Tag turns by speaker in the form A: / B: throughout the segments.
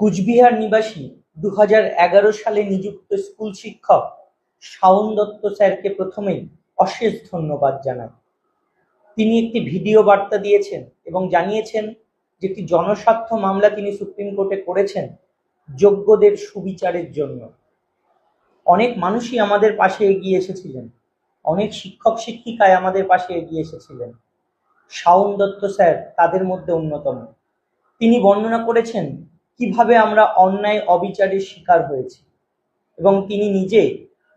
A: কুচবিহার নিবাসী দু হাজার এগারো সালে নিযুক্ত স্কুল শিক্ষক শাওন দত্ত স্যারকে প্রথমেই অশেষ ধন্যবাদ জানাই। তিনি একটি ভিডিও বার্তা দিয়েছেন এবং জানিয়েছেন যে একটি জনস্বার্থ মামলা তিনি সুপ্রিম কোর্টে করেছেন যোগ্যদের সুবিচারের জন্য। অনেক মানুষই আমাদের পাশে এগিয়ে এসেছিলেন। অনেক শিক্ষক শিক্ষিকায় আমাদের পাশে এগিয়ে এসেছিলেন। শাওন দত্ত স্যার তাদের মধ্যে অন্যতম। তিনি বর্ণনা করেছেন কীভাবে আমরা অন্যায় অবিচারের শিকার হয়েছি এবং তিনি নিজে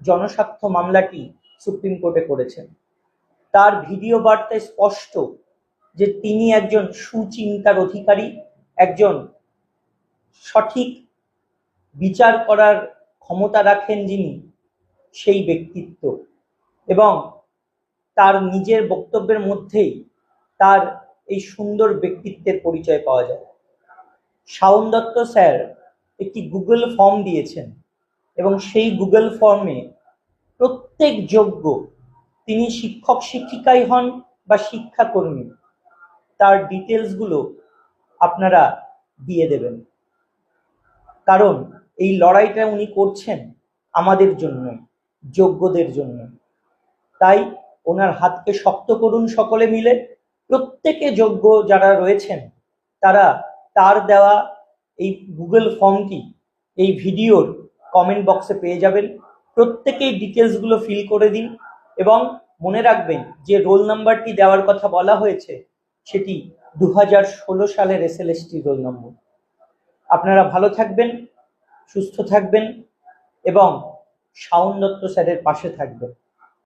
A: জনস্বার্থ মামলাটি সুপ্রিম কোর্টে করেছেন। তার ভিডিও বার্তায় স্পষ্ট যে তিনি একজন সুচিন্তার অধিকারী, একজন সঠিক বিচার করার ক্ষমতা রাখেন যিনি সেই ব্যক্তিত্ব এবং তার নিজের বক্তব্যের মধ্যেই তার এই সুন্দর ব্যক্তিত্বের পরিচয় পাওয়া যায়। শাওন দত্ত স্যার একটি গুগল ফর্ম দিয়েছেন এবং সেই গুগল ফর্মে প্রত্যেক যোগ্য তিনি শিক্ষক শিক্ষিকাই হন বা শিক্ষাকর্মী। তার ডিটেলসগুলো আপনারা দিয়ে দেবেন। কারণ এই লড়াইটা উনি করছেন আমাদের জন্য, যোগ্যদের জন্য। তাই ওনার হাতকে শক্ত করুন সকলে মিলে। প্রত্যেকে যোগ্য যারা রয়েছেন, তারা তার দেওয়া এই গুগল ফর্মটি এই ভিডিওর কমেন্ট বক্সে পেয়ে যাবেন। প্রত্যেকেই ডিটেলসগুলো ফিল করে দিন এবং মনে রাখবেন যে রোল নাম্বারটি দেওয়ার কথা বলা হয়েছে, সেটি দু হাজার ষোলো সালের এসএলএসটি রোল নম্বর আপনারা ভালো থাকবেন, সুস্থ থাকবেন এবং শাওন দত্ত স্যারের পাশে থাকবেন।